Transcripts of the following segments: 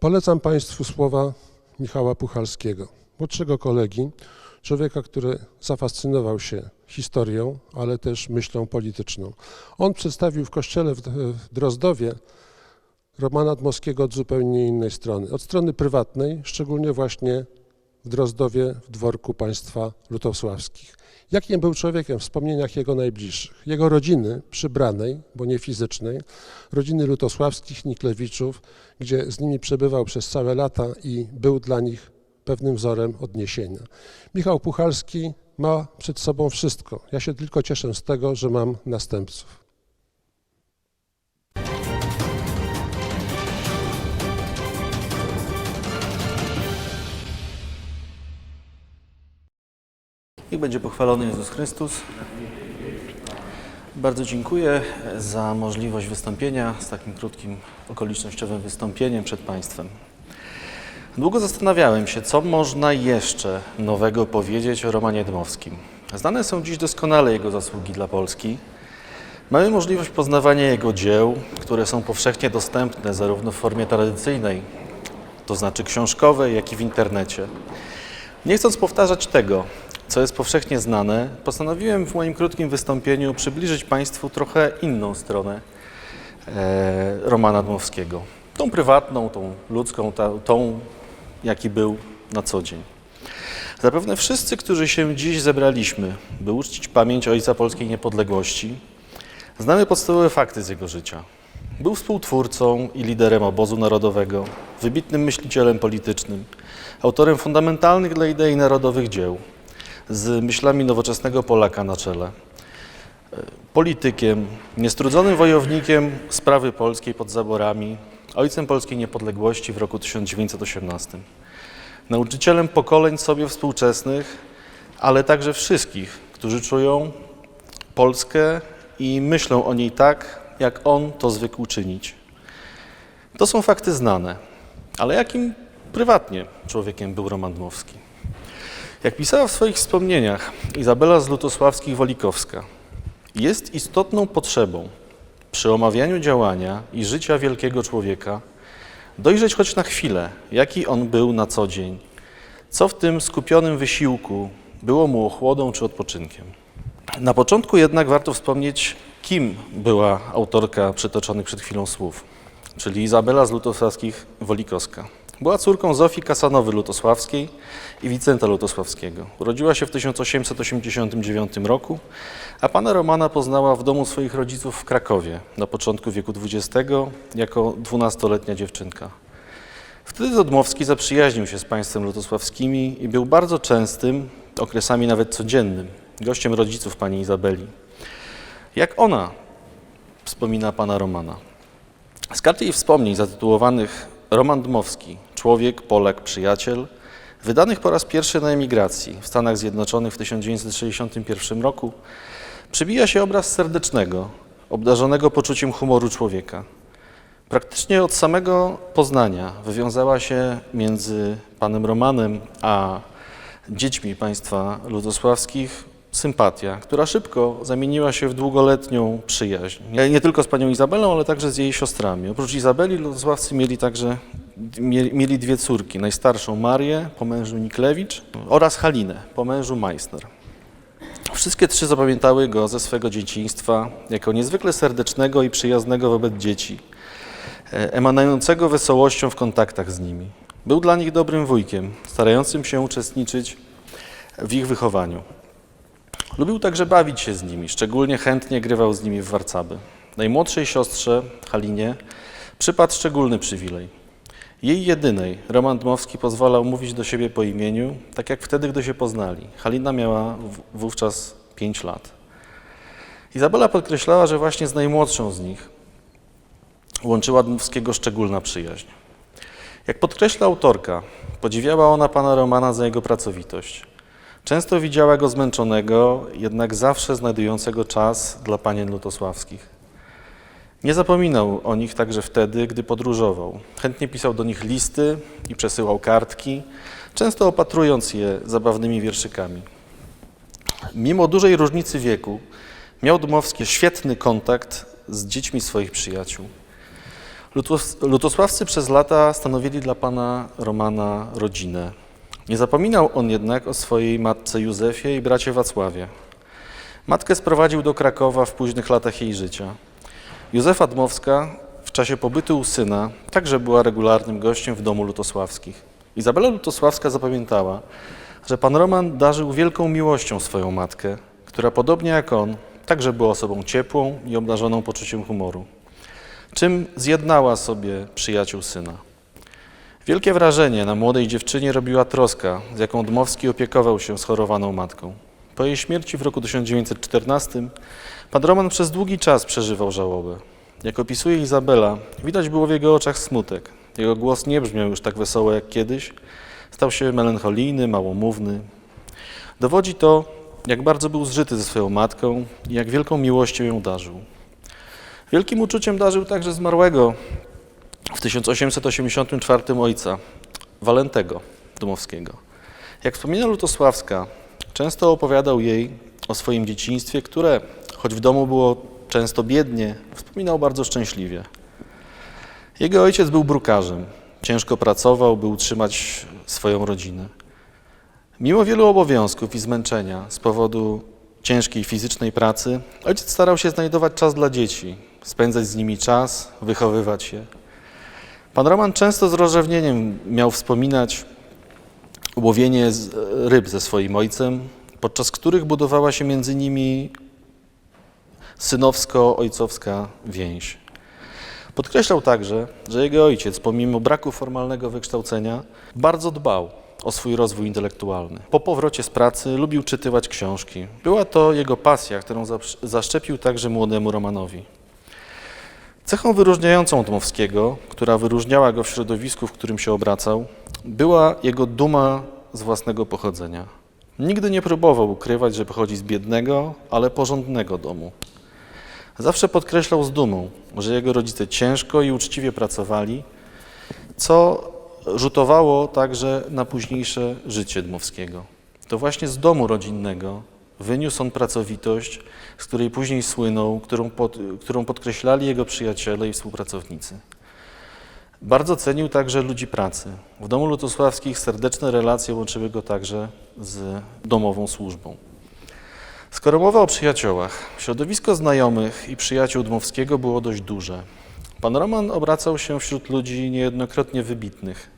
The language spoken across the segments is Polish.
Polecam Państwu słowa Michała Puchalskiego, młodszego kolegi, człowieka, który zafascynował się historią, ale też myślą polityczną. On przedstawił w kościele w Drozdowie Romana Dmowskiego od zupełnie innej strony. Od strony prywatnej, szczególnie właśnie w Drozdowie, w dworku państwa lutosławskich. Jakim był człowiekiem w wspomnieniach jego najbliższych? Jego rodziny przybranej, bo nie fizycznej, rodziny lutosławskich, Niklewiczów, gdzie z nimi przebywał przez całe lata i był dla nich pewnym wzorem odniesienia. Michał Puchalski ma przed sobą wszystko. Ja się tylko cieszę z tego, że mam następców. Niech będzie pochwalony Jezus Chrystus. Bardzo dziękuję za możliwość wystąpienia z takim krótkim, okolicznościowym wystąpieniem przed Państwem. Długo zastanawiałem się, co można jeszcze nowego powiedzieć o Romanie Dmowskim. Znane są dziś doskonale jego zasługi dla Polski. Mamy możliwość poznawania jego dzieł, które są powszechnie dostępne zarówno w formie tradycyjnej, to znaczy książkowej, jak i w internecie. Nie chcąc powtarzać tego, co jest powszechnie znane, postanowiłem w moim krótkim wystąpieniu przybliżyć Państwu trochę inną stronę e, Romana Dmowskiego. Tą prywatną, tą ludzką, ta, tą, jaki był na co dzień. Zapewne wszyscy, którzy się dziś zebraliśmy, by uczcić pamięć Ojca Polskiej Niepodległości, znamy podstawowe fakty z jego życia. Był współtwórcą i liderem obozu narodowego, wybitnym myślicielem politycznym, autorem fundamentalnych dla idei narodowych dzieł, z myślami nowoczesnego Polaka na czele. E, Politykiem, niestrudzonym wojownikiem sprawy polskiej pod zaborami, ojcem polskiej niepodległości w roku 1918. Nauczycielem pokoleń sobie współczesnych, ale także wszystkich, którzy czują Polskę i myślą o niej tak, jak on to zwykł czynić. To są fakty znane, ale jakim prywatnie człowiekiem był Roman Dmowski? Jak pisała w swoich wspomnieniach Izabela z Lutosławskich-Wolikowska, jest istotną potrzebą przy omawianiu działania i życia wielkiego człowieka dojrzeć choć na chwilę, jaki on był na co dzień, co w tym skupionym wysiłku było mu ochłodą czy odpoczynkiem. Na początku jednak warto wspomnieć, kim była autorka przytoczonych przed chwilą słów, czyli Izabela z Lutosławskich-Wolikowska. Była córką Zofii Kasanowy-Lutosławskiej i Wicenta Lutosławskiego. Urodziła się w 1889 roku, a pana Romana poznała w domu swoich rodziców w Krakowie na początku wieku XX jako dwunastoletnia dziewczynka. Wtedy to Dmowski zaprzyjaźnił się z państwem lutosławskimi i był bardzo częstym, okresami nawet codziennym, gościem rodziców pani Izabeli. Jak ona wspomina pana Romana? Z karty jej wspomnień zatytułowanych Roman Dmowski, człowiek, Polak, przyjaciel, wydanych po raz pierwszy na emigracji w Stanach Zjednoczonych w 1961 roku, przybija się obraz serdecznego, obdarzonego poczuciem humoru człowieka. Praktycznie od samego Poznania wywiązała się między panem Romanem a dziećmi państwa ludosławskich sympatia, która szybko zamieniła się w długoletnią przyjaźń. Nie tylko z panią Izabelą, ale także z jej siostrami. Oprócz Izabeli ludosławcy mieli także mieli dwie córki. Najstarszą Marię po mężu Niklewicz oraz Halinę po mężu Meissner. Wszystkie trzy zapamiętały go ze swego dzieciństwa jako niezwykle serdecznego i przyjaznego wobec dzieci, e, emanującego wesołością w kontaktach z nimi. Był dla nich dobrym wujkiem, starającym się uczestniczyć w ich wychowaniu. Lubił także bawić się z nimi, szczególnie chętnie grywał z nimi w warcaby. Najmłodszej siostrze, Halinie, przypadł szczególny przywilej. Jej jedynej Roman Dmowski pozwalał mówić do siebie po imieniu, tak jak wtedy, gdy się poznali. Halina miała wówczas 5 lat. Izabela podkreślała, że właśnie z najmłodszą z nich łączyła Dmowskiego szczególna przyjaźń. Jak podkreśla autorka, podziwiała ona pana Romana za jego pracowitość. Często widziała go zmęczonego, jednak zawsze znajdującego czas dla panien lutosławskich. Nie zapominał o nich także wtedy, gdy podróżował. Chętnie pisał do nich listy i przesyłał kartki, często opatrując je zabawnymi wierszykami. Mimo dużej różnicy wieku, miał Dmowski świetny kontakt z dziećmi swoich przyjaciół. Lutos- Lutosławcy przez lata stanowili dla pana Romana rodzinę. Nie zapominał on jednak o swojej matce Józefie i bracie Wacławie. Matkę sprowadził do Krakowa w późnych latach jej życia. Józefa Dmowska w czasie pobytu u syna także była regularnym gościem w domu lutosławskich. Izabela Lutosławska zapamiętała, że pan Roman darzył wielką miłością swoją matkę, która podobnie jak on także była osobą ciepłą i obdarzoną poczuciem humoru czym zjednała sobie przyjaciół syna. Wielkie wrażenie na młodej dziewczynie robiła troska, z jaką Dmowski opiekował się schorowaną matką. Po jej śmierci w roku 1914 pan Roman przez długi czas przeżywał żałobę. Jak opisuje Izabela, widać było w jego oczach smutek. Jego głos nie brzmiał już tak wesoło jak kiedyś, stał się melancholijny, małomówny. Dowodzi to, jak bardzo był zżyty ze swoją matką i jak wielką miłością ją darzył. Wielkim uczuciem darzył także zmarłego w 1884 ojca, Walentego Dmowskiego. Jak wspomina Lutosławska, często opowiadał jej o swoim dzieciństwie, które, choć w domu było często biednie, wspominał bardzo szczęśliwie. Jego ojciec był brukarzem, ciężko pracował, by utrzymać swoją rodzinę. Mimo wielu obowiązków i zmęczenia z powodu ciężkiej fizycznej pracy, ojciec starał się znajdować czas dla dzieci, spędzać z nimi czas, wychowywać je. Pan Roman często z rozrzewnieniem miał wspominać łowienie ryb ze swoim ojcem, podczas których budowała się między nimi synowsko-ojcowska więź. Podkreślał także, że jego ojciec, pomimo braku formalnego wykształcenia, bardzo dbał o swój rozwój intelektualny. Po powrocie z pracy lubił czytywać książki. Była to jego pasja, którą zaszczepił także młodemu Romanowi. Cechą wyróżniającą Dmowskiego, która wyróżniała go w środowisku, w którym się obracał, była jego duma z własnego pochodzenia. Nigdy nie próbował ukrywać, że pochodzi z biednego, ale porządnego domu. Zawsze podkreślał z dumą, że jego rodzice ciężko i uczciwie pracowali, co rzutowało także na późniejsze życie Dmowskiego. To właśnie z domu rodzinnego wyniósł on pracowitość, z której później słynął, którą, pod, którą podkreślali jego przyjaciele i współpracownicy. Bardzo cenił także ludzi pracy. W domu lutosławskich serdeczne relacje łączyły go także z domową służbą. Skoro mowa o przyjaciołach, środowisko znajomych i przyjaciół Dmowskiego było dość duże. Pan Roman obracał się wśród ludzi niejednokrotnie wybitnych.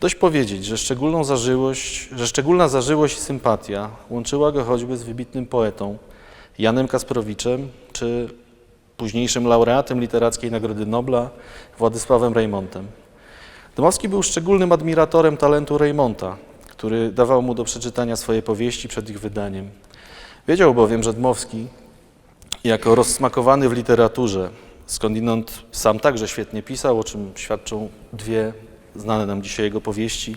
Dość powiedzieć, że, szczególną zażyłość, że szczególna zażyłość i sympatia łączyła go choćby z wybitnym poetą Janem Kasprowiczem czy późniejszym laureatem Literackiej Nagrody Nobla Władysławem Reymontem. Dmowski był szczególnym admiratorem talentu Reymonta, który dawał mu do przeczytania swoje powieści przed ich wydaniem. Wiedział bowiem, że Dmowski, jako rozsmakowany w literaturze, skądinąd sam także świetnie pisał, o czym świadczą dwie znane nam dzisiaj jego powieści,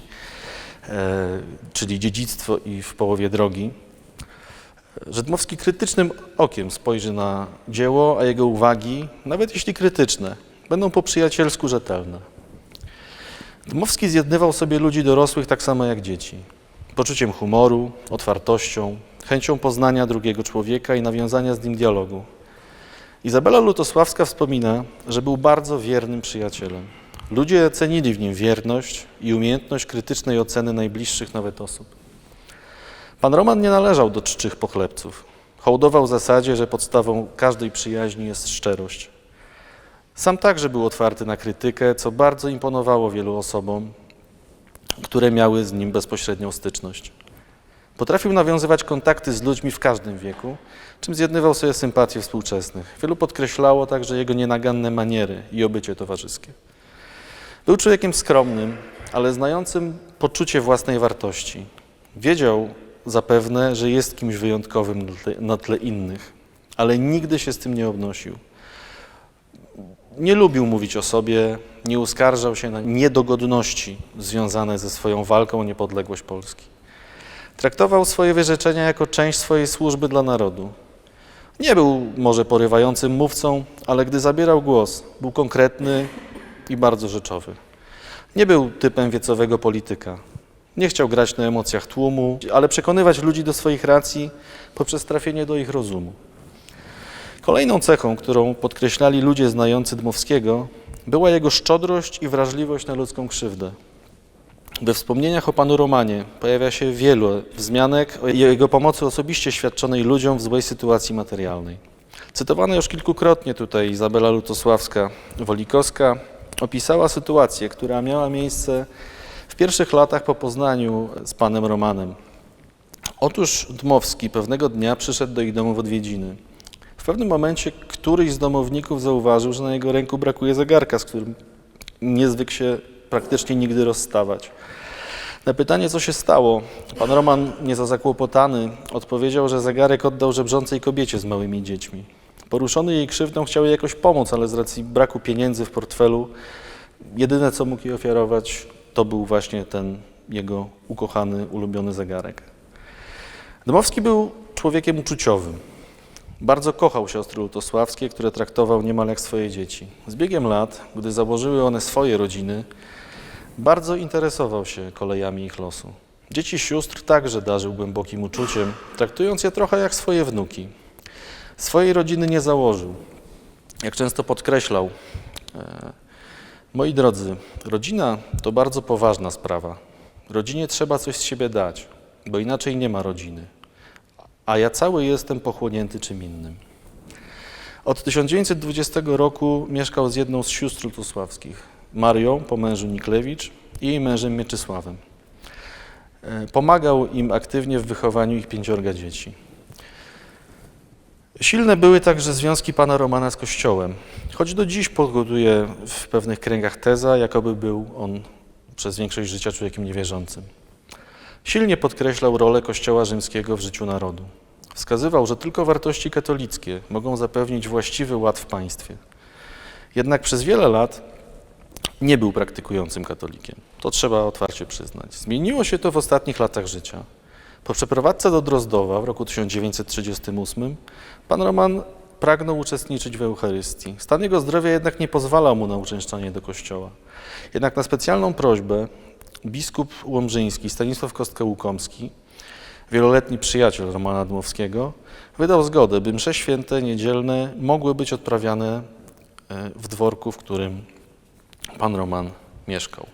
e, czyli Dziedzictwo i W połowie drogi, że Dmowski krytycznym okiem spojrzy na dzieło, a jego uwagi, nawet jeśli krytyczne, będą po przyjacielsku rzetelne. Dmowski zjednywał sobie ludzi dorosłych tak samo jak dzieci. Poczuciem humoru, otwartością, chęcią poznania drugiego człowieka i nawiązania z nim dialogu. Izabela Lutosławska wspomina, że był bardzo wiernym przyjacielem. Ludzie cenili w nim wierność i umiejętność krytycznej oceny najbliższych nawet osób. Pan Roman nie należał do czczych pochlebców. Hołdował zasadzie, że podstawą każdej przyjaźni jest szczerość. Sam także był otwarty na krytykę, co bardzo imponowało wielu osobom, które miały z nim bezpośrednią styczność. Potrafił nawiązywać kontakty z ludźmi w każdym wieku, czym zjednywał sobie sympatie współczesnych. Wielu podkreślało także jego nienaganne maniery i obycie towarzyskie. Był człowiekiem skromnym, ale znającym poczucie własnej wartości. Wiedział zapewne, że jest kimś wyjątkowym na tle, na tle innych, ale nigdy się z tym nie obnosił. Nie lubił mówić o sobie, nie uskarżał się na niedogodności związane ze swoją walką o niepodległość Polski. Traktował swoje wyrzeczenia jako część swojej służby dla narodu. Nie był może porywającym mówcą, ale gdy zabierał głos, był konkretny i bardzo rzeczowy. Nie był typem wiecowego polityka. Nie chciał grać na emocjach tłumu, ale przekonywać ludzi do swoich racji poprzez trafienie do ich rozumu. Kolejną cechą, którą podkreślali ludzie znający Dmowskiego, była jego szczodrość i wrażliwość na ludzką krzywdę. We wspomnieniach o panu Romanie pojawia się wielu wzmianek o jego pomocy osobiście świadczonej ludziom w złej sytuacji materialnej. Cytowana już kilkukrotnie tutaj Izabela Lutosławska-Wolikowska opisała sytuację, która miała miejsce w pierwszych latach po poznaniu z panem Romanem. Otóż Dmowski pewnego dnia przyszedł do ich domu w odwiedziny. W pewnym momencie któryś z domowników zauważył, że na jego ręku brakuje zegarka, z którym nie zwykł się praktycznie nigdy rozstawać. Na pytanie, co się stało, pan Roman, nie za zakłopotany, odpowiedział, że zegarek oddał żebrzącej kobiecie z małymi dziećmi. Poruszony jej krzywdą chciał jej jakoś pomóc, ale z racji braku pieniędzy w portfelu, jedyne co mógł jej ofiarować, to był właśnie ten jego ukochany, ulubiony zegarek. Dmowski był człowiekiem uczuciowym. Bardzo kochał siostry lutosławskie, które traktował niemal jak swoje dzieci. Z biegiem lat, gdy założyły one swoje rodziny, bardzo interesował się kolejami ich losu. Dzieci sióstr także darzył głębokim uczuciem, traktując je trochę jak swoje wnuki. Swojej rodziny nie założył. Jak często podkreślał, e, moi drodzy, rodzina to bardzo poważna sprawa. Rodzinie trzeba coś z siebie dać, bo inaczej nie ma rodziny. A ja cały jestem pochłonięty czym innym. Od 1920 roku mieszkał z jedną z sióstr lutosławskich, Marią po mężu Niklewicz i jej mężem Mieczysławem. E, Pomagał im aktywnie w wychowaniu ich pięciorga dzieci. Silne były także związki pana Romana z Kościołem, choć do dziś pogoduje w pewnych kręgach teza, jakoby był on przez większość życia człowiekiem niewierzącym. Silnie podkreślał rolę Kościoła rzymskiego w życiu narodu. Wskazywał, że tylko wartości katolickie mogą zapewnić właściwy ład w państwie. Jednak przez wiele lat nie był praktykującym katolikiem. To trzeba otwarcie przyznać. Zmieniło się to w ostatnich latach życia. Po przeprowadzce do Drozdowa w roku 1938 pan Roman pragnął uczestniczyć w Eucharystii. Stan jego zdrowia jednak nie pozwalał mu na uczęszczanie do kościoła. Jednak na specjalną prośbę biskup łomżyński Stanisław Kostka-Łukomski, wieloletni przyjaciel Romana Dmowskiego, wydał zgodę, by msze święte niedzielne mogły być odprawiane e, w dworku, w którym pan Roman mieszkał.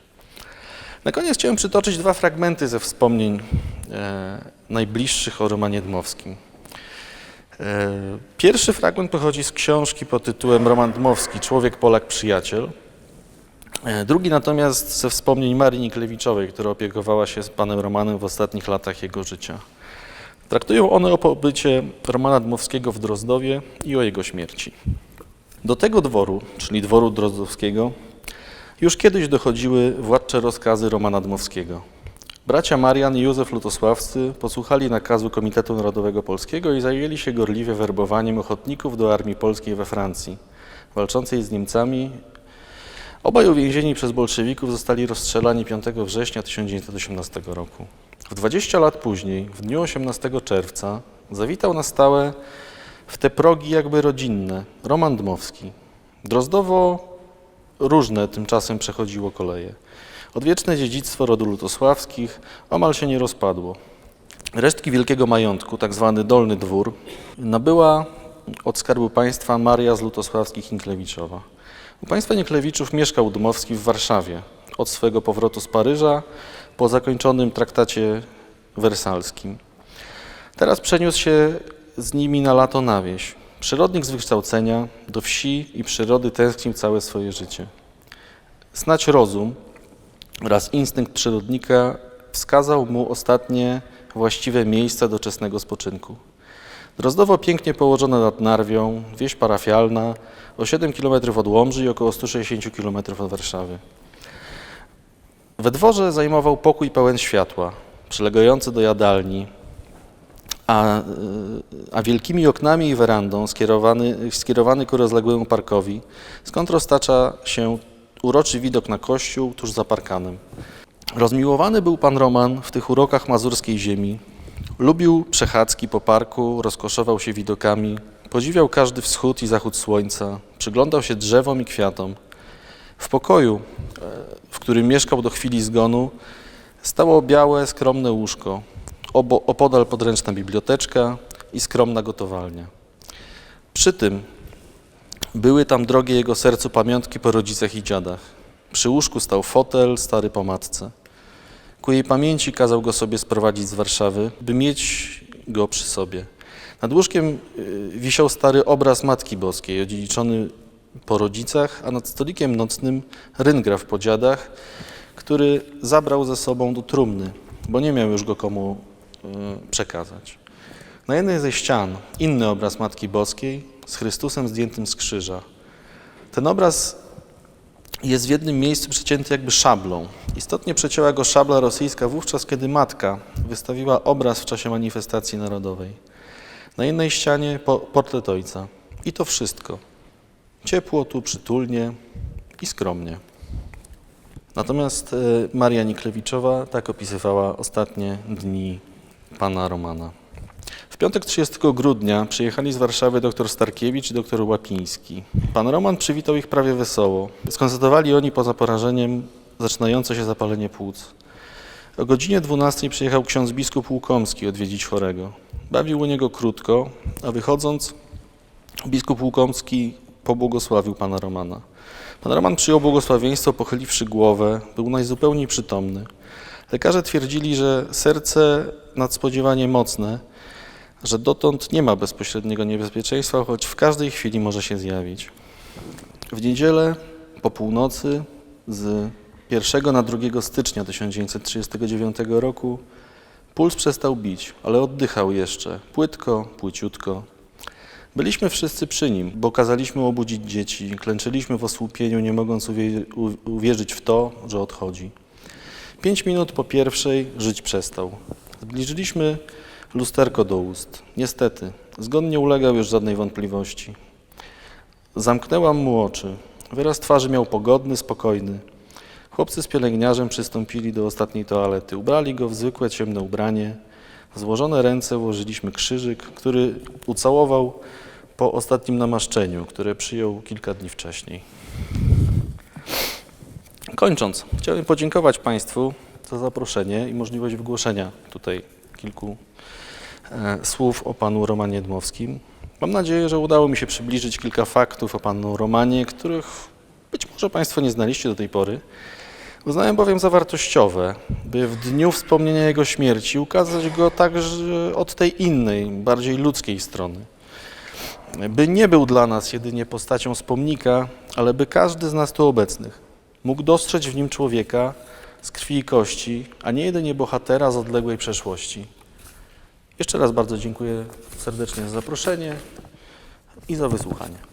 Na koniec chciałem przytoczyć dwa fragmenty ze wspomnień najbliższych o Romanie Dmowskim. E, pierwszy fragment pochodzi z książki pod tytułem Roman Dmowski, Człowiek, Polak, Przyjaciel. E, drugi natomiast ze wspomnień Marii Niklewiczowej, która opiekowała się z panem Romanem w ostatnich latach jego życia. Traktują one o pobycie Romana Dmowskiego w Drozdowie i o jego śmierci. Do tego dworu, czyli dworu drozdowskiego, już kiedyś dochodziły władcze rozkazy Romana Dmowskiego. Bracia Marian i Józef Lutosławscy posłuchali nakazu Komitetu Narodowego Polskiego i zajęli się gorliwie werbowaniem ochotników do armii polskiej we Francji, walczącej z Niemcami. Obaj uwięzieni przez bolszewików zostali rozstrzelani 5 września 1918 roku. W 20 lat później, w dniu 18 czerwca, zawitał na stałe w te progi jakby rodzinne Roman Dmowski. Drozdowo różne tymczasem przechodziło koleje. Odwieczne dziedzictwo rodu Lutosławskich omal się nie rozpadło. Resztki wielkiego majątku, tak zwany Dolny Dwór, nabyła od Skarbu Państwa Maria z Lutosławskich Inklewiczowa. U państwa Nieklewiczów mieszkał Dmowski w Warszawie od swego powrotu z Paryża po zakończonym traktacie wersalskim. Teraz przeniósł się z nimi na lato na wieś. Przyrodnik z wykształcenia, do wsi i przyrody tęsknił całe swoje życie. Snać rozum oraz instynkt przyrodnika wskazał mu ostatnie właściwe miejsca doczesnego spoczynku. Drozdowo pięknie położone nad Narwią, wieś parafialna, o 7 km od Łomży i około 160 km od Warszawy. We dworze zajmował pokój pełen światła, przylegający do jadalni, a, y, a wielkimi oknami i werandą skierowany, skierowany ku rozległemu parkowi, skąd roztacza się uroczy widok na kościół tuż za parkanem. Rozmiłowany był pan Roman w tych urokach mazurskiej ziemi. Lubił przechadzki po parku, rozkoszował się widokami, podziwiał każdy wschód i zachód słońca, przyglądał się drzewom i kwiatom. W pokoju, e, w którym mieszkał do chwili zgonu, stało białe, skromne łóżko, obo, opodal podręczna biblioteczka i skromna gotowalnia. Przy tym Były tam drogie jego sercu pamiątki po rodzicach i dziadach. Przy łóżku stał fotel stary po matce. Ku jej pamięci kazał go sobie sprowadzić z Warszawy, by mieć go przy sobie. Nad łóżkiem y, wisiał stary obraz Matki Boskiej, odziedziczony po rodzicach, a nad stolikiem nocnym ryngraf po dziadach, który zabrał ze sobą do trumny, bo nie miał już go komu y, przekazać. Na jednej ze ścian inny obraz Matki Boskiej z Chrystusem zdjętym z krzyża. Ten obraz jest w jednym miejscu przecięty jakby szablą. Istotnie przecięła go szabla rosyjska wówczas, kiedy matka wystawiła obraz w czasie manifestacji narodowej. Na innej ścianie po, portret ojca. I to wszystko. Ciepło tu, przytulnie i skromnie. Natomiast e, Maria Niklewiczowa tak opisywała ostatnie dni pana Romana. W piątek 30 grudnia przyjechali z Warszawy dr Starkiewicz i dr Łapiński. Pan Roman przywitał ich prawie wesoło. Skonstatowali oni poza porażeniem zaczynające się zapalenie płuc. O godzinie 12 przyjechał ksiądz biskup Łukomski odwiedzić chorego. Bawił u niego krótko, a wychodząc biskup Łukomski pobłogosławił pana Romana. Pan Roman przyjął błogosławieństwo, pochyliwszy głowę, był najzupełniej przytomny. Lekarze twierdzili, że serce nadspodziewanie mocne, że dotąd nie ma bezpośredniego niebezpieczeństwa, choć w każdej chwili może się zjawić. W niedzielę po północy z 1 na 2 stycznia 1939 roku puls przestał bić, ale oddychał jeszcze, płytko, płyciutko. Byliśmy wszyscy przy nim, bo kazaliśmy obudzić dzieci, klęczyliśmy w osłupieniu, nie mogąc uwierzyć w to, że odchodzi. Pięć minut po pierwszej żyć przestał. Zbliżyliśmy lusterko do ust. Niestety, zgon nie ulegał już żadnej wątpliwości. Zamknęłam mu oczy. Wyraz twarzy miał pogodny, spokojny. Chłopcy z pielęgniarzem przystąpili do ostatniej toalety. Ubrali go w zwykłe ciemne ubranie. W złożone ręce włożyliśmy krzyżyk, który ucałował po ostatnim namaszczeniu, które przyjął kilka dni wcześniej. Kończąc, chciałbym podziękować Państwu za zaproszenie i możliwość wygłoszenia tutaj kilku słów o panu Romanie Dmowskim. Mam nadzieję, że udało mi się przybliżyć kilka faktów o panu Romanie, których być może Państwo nie znaliście do tej pory. Uznałem bowiem za wartościowe, by w dniu wspomnienia jego śmierci ukazać go także od tej innej, bardziej ludzkiej strony. By nie był dla nas jedynie postacią z pomnika, ale by każdy z nas tu obecnych mógł dostrzec w nim człowieka z krwi i kości, a nie jedynie bohatera z odległej przeszłości. Jeszcze raz bardzo dziękuję serdecznie za zaproszenie i za wysłuchanie.